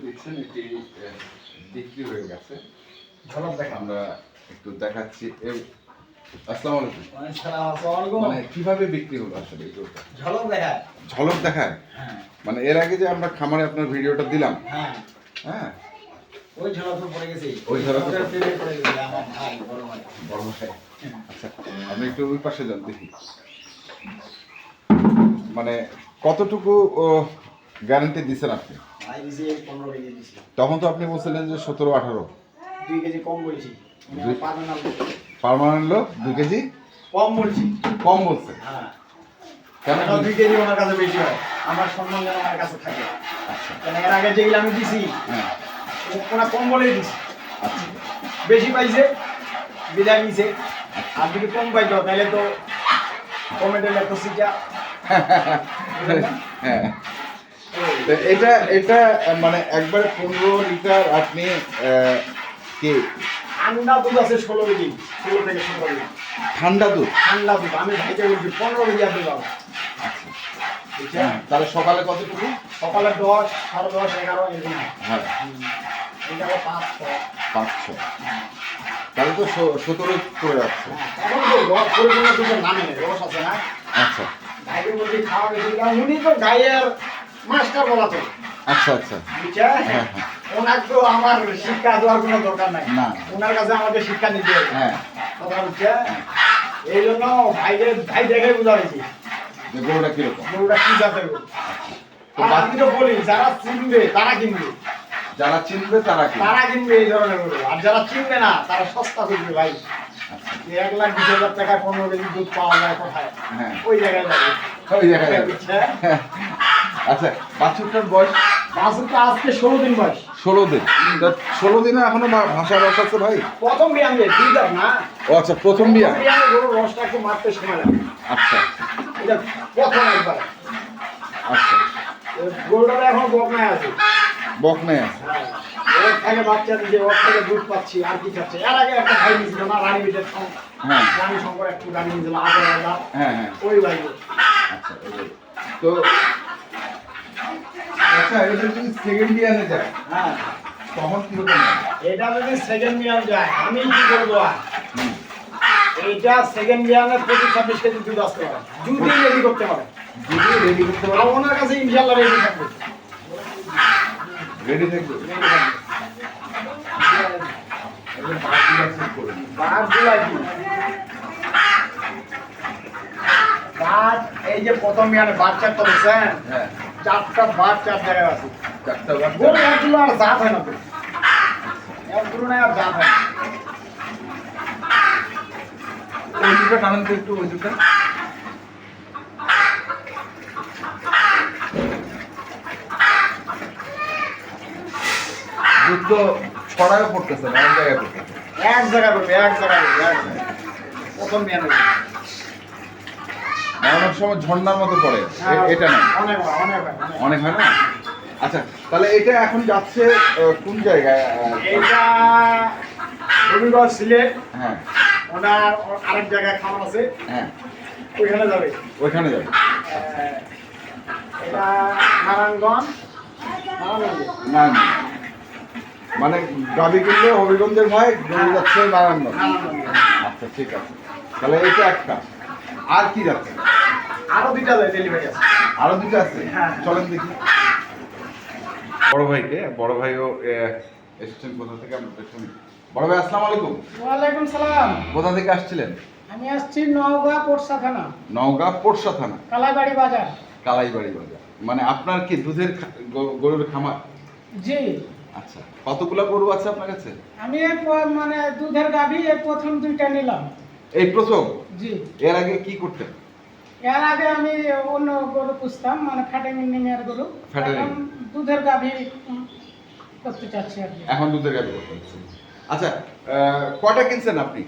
দেখছেন এটি বিক্রি হয়ে গেছে। ঝলক দেখা আমরা একটু দেখাচ্ছি। আসসালামু আলাইকুম। মানে কীভাবে বিক্রি হলো আসলে এই গরুটা? ঝলক দেখা ঝলক দেখায়? হ্যাঁ। মানে এর আগে যে আমরা খামারে আপনার ভিডিওটা দিলাম। হ্যাঁ। হ্যাঁ। ওই ঝলক তো পড়ে গেছে। ওই ঝলক তো- ওটার প্রেমে পড়ে গেছে। আমার ভাই বড় ভাই। বড় ভাই। আচ্ছা আপনি একটু ওই পাশে যান দেখি। মানে কতটুকু গ্যারান্টি দিচ্ছেন আপনি? তখন তো আপনি বলছিলেন যে সতেরো আঠারো। দুই কেজি কম বলছি। উনি দুই- আমার পাবেন না পারমানেন্ট লো দুই কেজি? কম বলছি। কম বলছে? হ্যাঁ। কেন কেন দুই কেজি ওনার কাছে বেশি হয়। আমার সম্মান যেন আমার কাছে থাকে। আচ্ছা। কেন এর আগে যেগুলো আমি দিছি হ্যাঁ। ওনা কম বলেই দিছি। আচ্ছা। বেশি পাইছে বিদায় নিছে। আর যদি কম পাইতো তাহলে তো কমেন্টে লেখো সিটা হ্যাঁ। তো এটা এটা মানে একবার পনেরো লিটার আপনি কি? ঠান্ডা দুধ আছে ষোলো কেজি ষোলো থেকে সতেরো কেজি। ঠান্ডা দুধ? ঠান্ডা দুধ আমি ভাইকে বলছি পনেরো কেজি আপনি পাবো বুঝছেন? হ্যাঁ, তাহলে সকালে কতটুকু? সকালে দশ সাড়ে দশ এগারো এরকম হয়। পাঁচ ছয় পাঁচশো তাহলে তো সতেরো করে যাচ্ছে হ্যাঁ, তো রস পরিপূর্ণ দুধের নামে নেই, রস আছে না? আচ্ছা। ভাইকে বলছি খাওয়া দিলাম। উনি তো গায়ের মাস্টার বলা তো। আচ্ছা আচ্ছা। হ্যাঁ, হ্যাঁ। ওনার তো আমার শিক্ষা দেওয়ার কোনো দরকার নাই। না। ওনার কাছে আমাকে শিক্ষা নিতে হবে। হ্যাঁ। কথা বুঝছেন এই জন্য ভাইকে ভাই দেখে বোঝা হয়েছে। যে গরুটা কীরকম? গরুটা কি জাতের গরু? আমি তো বলি যারা চিনবে তারা কিনবে। যারা চিনবে তারা তারা কিনবে এই ধরনের গরু। আর যারা চিনবে না তারা সস্তা করবে ভাই। আচ্ছা। এক লাখ বিশ হাজার টাকায় পনেরো কেজি দুধ পাওয়া যায় কোথায়? হ্যাঁ। ওই জায়গায় যাবে। ওই জায়গায় যাবে। আচ্ছা বাছুরটার বয়স? বাছুরটা আজকে ষোলো দিন বয়স। ষোলো দিন। ষোলো দিনে এখনও ভাষা রস আছে ভাই? প্রথম বিয়াঙ্গে দুই দাঁত না? ও আচ্ছা প্রথম বিয়া বিয়াঙ্গে গরুর রসটা একটু মারতে সময় লাগে। আচ্ছা। এটা প্রথম একবার। আচ্ছা। গরুটা এখন বকনায় আছে। বক নেই আছে। হ্যাঁ। থেকে বাচ্চা দিচ্ছে ওর থেকে দুধ পাচ্ছি আর কি খাচ্ছে। এর আগে একটা ভাই নিয়েছিল না রানী বিটের হ্যাঁ। রানী শঙ্কর একটু রানী নিয়েছিল আগে হ্যাঁ হ্যাঁ। ওই ভাই। আচ্ছা তো আচ্ছা এটা যদি সেকেন্ড ইয়ারে যায় হ্যাঁ। তখন কীরকম হবে? এটা যদি সেকেন্ড বিয়ান যায় আমি কি করব আর? এইটা সেকেন্ড বিয়ানের প্রতি ছাব্বিশ কেজি দুধ আসতে পারে। যদি রেডি করতে পারে যদি রেডি করতে পারো ওনার কাছে ইনশাল্লাহ রেডি থাকবে। রেডি থাকবে? কি এই যে প্রথম বাঘ চারটা হ্যাঁ। চারটা বাঘ চার জায়গায় আছে। চারটা বাচ্চা গরু একগুলো আর জাত হয় না তো। একগুলো নাই আর জাত হয় না। ওই টানান তো একটু ওই দুটো। ছড়ায় পড়তেছে না এক জায়গায় পড়তেছে। এক জায়গায় করবে এক জায়গায় এক জায়গায়। প্রথম বিয়ানে করবে। না, অনেক সময় ঝর্ণার মতো পড়ে। এ- এটা না? অনেক হয়, অনেক অনেক হয়। না? আচ্ছা তাহলে এটা এখন যাচ্ছে কোন জায়গায়? রবিবার সিলেট হ্যাঁ। ওনার আরেক জায়গায় আছে। হ্যাঁ। ওইখানে যাবে। ওইখানে যাবে। এটা নারায়ণগঞ্জ। নারায়ণগঞ্জ। মানে গাবি কিনলে হবিগঞ্জের ভাই গরু যাচ্ছে নারায়ণগঞ্জ। আচ্ছা ঠিক আছে। তাহলে এটা একটা। আর কি যাচ্ছে? আরও দুইটা ডেলিভারি আছে। আরও দুটো আছে? হ্যাঁ। চলেন দেখি। বড় ভাইকে বড় ভাইও এসেছেন কোথা থেকে? আমরা শুনি। বড় ভাই আসসালামু আলাইকুম। ওয়ালাইকুম সালাম। কোথা থেকে আসছিলেন? আমি আসছি নওগাঁ পোরসা থানা নওগাঁ পোরশা থানা কালাইবাড়ি বাজার। কালাইবাড়ি বাজার। মানে আপনার কি দুধের গরুর খামার? জি। আচ্ছা কতগুলা গরু আছে আপনার কাছে? আমি মানে দুধের গাভী এই প্রথম দুইটা নিলাম। এই প্রথম? জি। এর আগে কি করতেন? এর আগে আমি অন্য গরু পুষতাম মানে ফ্যাটেনিং এর গরু। দুধের গাভী করতে চাচ্ছি আর এখন দুধের গাভি করতেন আচ্ছা আহ, কয়টা কিনছেন আপনি?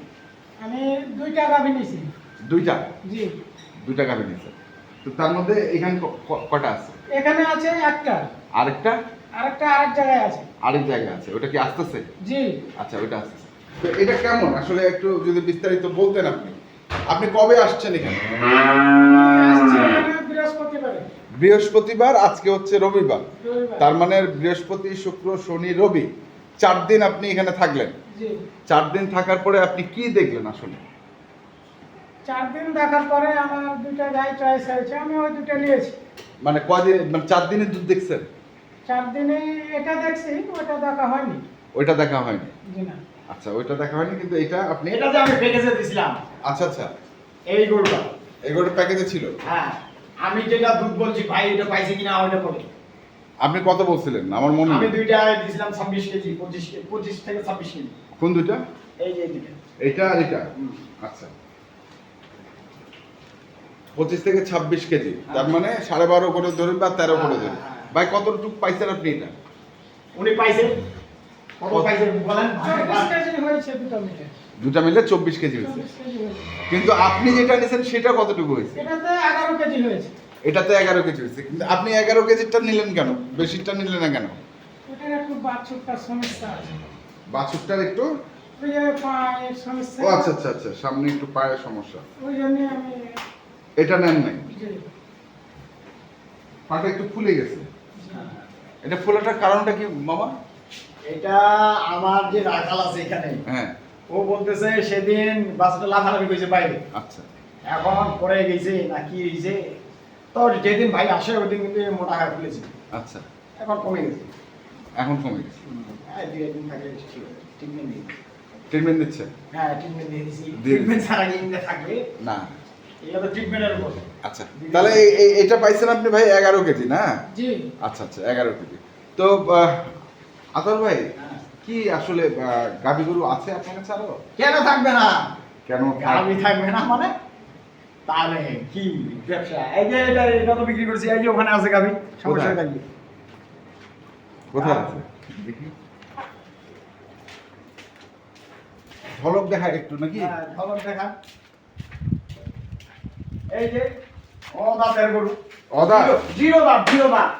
আমি দুইটা গাভী নিছি। দুইটা? জি। দুইটা গাভি নিয়েছেন তো তার মধ্যে এখানে ক- ক- কয়টা আছে? এখানে আছে একটা। আরেকটা? আরেকটা আরেক জায়গায় আছে। আরেক জায়গায় আছে। ওটা কি আসতেছে? জি। আচ্ছা ওটা আসতেছে। তো এটা কেমন? আসলে একটু যদি বিস্তারিত বলতেন আপনি। আপনি কবে আসছেন এখানে? বৃহস্পতিবারে বৃহস্পতিবার আজকে হচ্ছে রবিবার। রবিবার। তার মানে বৃহস্পতি শুক্র শনি রবি চার দিন আপনি এখানে থাকলেন। চার দিন থাকার পরে আপনি কি দেখলেন আসলে? চার দিন দেখার পরে আমার দুটো গাই চয়েস হয়েছে আমি ওই দুটো নিয়েছি। মানে কদিন মানে চার দিনের দুধ দেখছেন? চার দিনে এটা দেখছি ওটা দেখা হয়নি। ওইটা দেখা হয়নি? আচ্ছা ওইটা দেখা হয়নি কিন্তু এটা আপনি এটা যে আমি প্যাকেজে দিছিলাম। আচ্ছা আচ্ছা। এই গরুটা। এগুলো প্যাকেজে ছিল? হ্যাঁ। আমি যেটা দুধ বলছি ভাই এটা পাইছে কিনা ওইটা বলে। আপনি কত বলছিলেন? আমার মনে আমি দুইটা দিছিলাম ছাব্বিশ কেজি পঁচিশ কে- পঁচিশ থেকে ছাব্বিশ কেজি। কোন দুইটা? এই যে এই দুইটা এটা আর এটা? আচ্ছা। পঁচিশ থেকে ছাব্বিশ কেজি। তার মানে সাড়ে বারো করে ধরুন বা তেরো করে ধরুন। হ্যাঁ, হ্যাঁ। ভাই কতটুকু পাইছেন আপনি এটা? উনি পাইছে দুটো মিলে। চব্বিশ কেজি হয়েছে। কিন্তু আপনি যেটা নিয়েছেন সেটা কতটুকু হয়েছে? এটাতে এগারো কেজি হয়েছে। এগারো কেজি হয়েছে। কিন্তু আপনি এগারো কেজিটা নিলেন কেন? বেশিটা নিলেন না কেন? বাছুরটার একটু? ও আচ্ছা আচ্ছা আচ্ছা সামনে একটু পায়ের সমস্যা। এটা নেন নাই? পাটা একটু ফুলে গেছে। এটা ফোলাটার কারণটা কি মামা? এটা আমার যে রাখাল আছে এখানে হ্যাঁ। ও বলতেছে সেদিন বাচ্চাটা লাফালাফি করেছে বাইরে। আচ্ছা। এখন পরে গেছে না কি হয়েছে? তো যেদিন ভাই আসে ওই দিন কিন্তু মোটা হয়ে খুলেছে আচ্ছা। এখন কমে গেছে। এখন কমে গেছে। হ্যাঁ দু একদিন থাকলে ঠিক ট্রিটমেন্ট দিই। ট্রিটমেন্ট দিচ্ছে? হ্যাঁ ট্রিটমেন্ট দিয়ে দিছি। ট্রিটমেন্ট ছাড়া গিয়ে থাকবে না। এগুলো তো ট্রিটমেন্টের উপর। আচ্ছা। তাহলে এটা পাইছেন আপনি ভাই এগারো কেজি না? জি। আচ্ছা আচ্ছা এগারো কেজি। তো আতর ভাই। কি আসলে গাভী গরু আছে আপনার কাছে আরও? কেন থাকবে না? কেন আমি থাকবে না মানে? তাহলে কি ব্যবসা? এই যে এটা এটা তো বিক্রি করছি এই যে ওখানে আছে গাবি সমস্যা? থাকবে কোথায় আছে? দেখি। ঝলক দেখা একটু নাকি? হ্যাঁ, ঝলক দেখা। এই যে ও দাঁতের গরু। অদা জিরো- জিরো দাঁত জিরো দাঁত।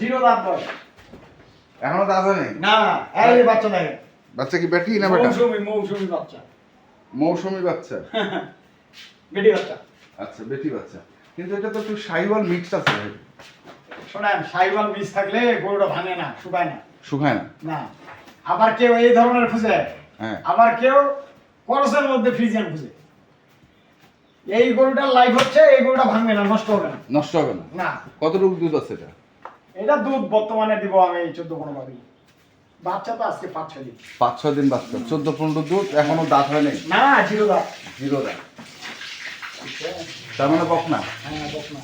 জিরো দাঁত বয় এখনও না? এই বাচ্চা বাচ্চা কি বেটি না বেটা? মৌসুমি মৌসুমি বাচ্চা। মৌসুমি বাচ্চা। বেটি বাচ্চা। আচ্ছা বেটি বাচ্চা। কিন্তু এটা তো একটু সাইওয়াল মিক্স আছে শোনেন সাইবাল বীজ থাকলে গরুটা ভাঙে না শুকায় না। শুকায় না? না। আবার কেউ এই ধরনের খুঁজে? হ্যাঁ। আবার কেউ করসের মধ্যে ফ্রিজিয়ান খুঁজে? এই গরুটার লাইফ হচ্ছে এই গরুটা ভাঙবে না নষ্ট হবে না। নষ্ট হবে না। না। কতটুকু দুধ আছে এটা? এটা দুধ বর্তমানে দিব আমি চোদ্দ পনেরো ভাবি বাচ্চা তো আজকে পাঁচ ছয় দিন। পাঁচ ছয় দিন বাচ্চা। চোদ্দ পনেরো দুধ এখনও দাঁত হয় নাই? না জিরো দাঁত। জিরো দাঁত। তার মানে বকনা? হ্যাঁ বক না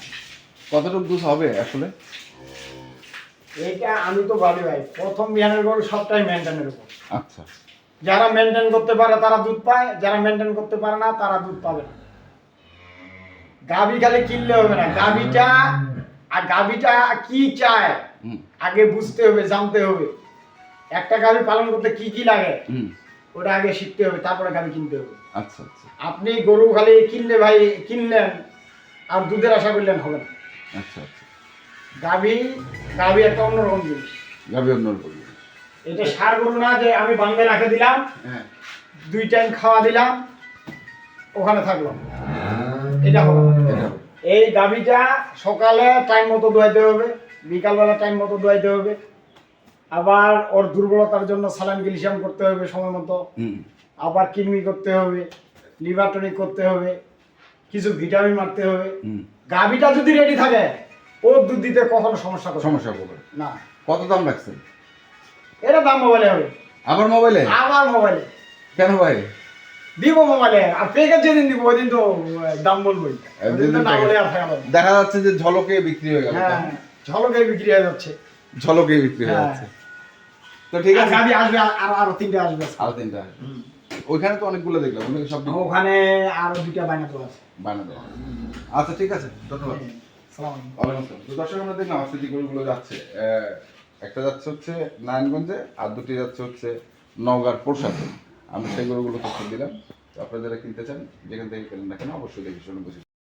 কতটুকু দুধ হবে আসলে? এইটা আমি তো ভাবি ভাই প্রথম বিহানের গরু সবটাই মেনটেনের উপর। আচ্ছা। যারা মেনটেন করতে পারে তারা দুধ পায় যারা মেনটেন করতে পারে না তারা দুধ পাবে না। গাভী খালি কিনলে হবে না। গাভীটা আর গাভীটা কি চায়? আগে বুঝতে হবে জানতে হবে। একটা গাভী পালন করতে কি কি লাগে? ওটা আগে শিখতে হবে তারপরে গাভী কিনতে হবে। আচ্ছা আচ্ছা। আপনি গরু খালি কিনলে ভাই কিনলেন আর দুধের আশা করলেন হবে না। আচ্ছা আচ্ছা। গাভী গাভী একটা অন্যরকম জিনিস। গাভী অন্য রকম। এটা সার গরু না যে আমি বান্ধে রাখে দিলাম হ্যাঁ। দুই টাইম খাওয়া দিলাম ওখানে থাকল এটা। এটা এই গাভীটা সকালে টাইম মতো দোয়াইতে হবে বিকালবেলা টাইম মতো দোয়াইতে হবে। আবার ওর দুর্বলতার জন্য সালান ক্যালসিয়াম করতে হবে সময় মতো। আবার কিডনি করতে হবে লিভার টনিক করতে হবে কিছু ভিটামিন মারতে হবে। গাভীটা যদি রেডি থাকে ও দুধ দিতে কখনো সমস্যা সমস্যা করবে না। কত দাম রাখছেন? এটা দাম মোবাইলে হবে। আবার মোবাইলে আবার মোবাইলে কেন ভাই? দিব মোবাইলে আর প্যাকেজ যেদিন দিব ওই দিন তো দাম বলবোই। ওই দিন তো যেদিন না package- বলে আর থাকা যাবে না। দেখা যাচ্ছে যে ঝলকে বিক্রি হয়ে গেল হ্যাঁ ঝলকে বিক্রি হয়ে যাচ্ছে। ঝলকে বিক্রি হয়ে হ্যাঁ। যাচ্ছে। তো ঠিক আছে। আসবে আর আরও আরও তিনটে আসবে। আরও তিনটা আসবে। ওইখানে তো অনেকগুলো দেখলাম সব ওখানে আরও দুইটা আছে। আচ্ছা ঠিক আছে ধন্যবাদ। সালাম ওয়ালাইকুম আসসালাম। তো দর্শক আমরা দেখলাম আজকে যে গরুগুলো যাচ্ছে একটা যাচ্ছে হচ্ছে নারায়ণগঞ্জে আর দুটি যাচ্ছে হচ্ছে নওগাঁর প্রসাদে। আমি সেই গরুগুলো তথ্য দিলাম। আপনারা যারা কিনতে চান, যেখান থেকে কেনেন না কেন, অবশ্যই দেখে শুনে বুঝে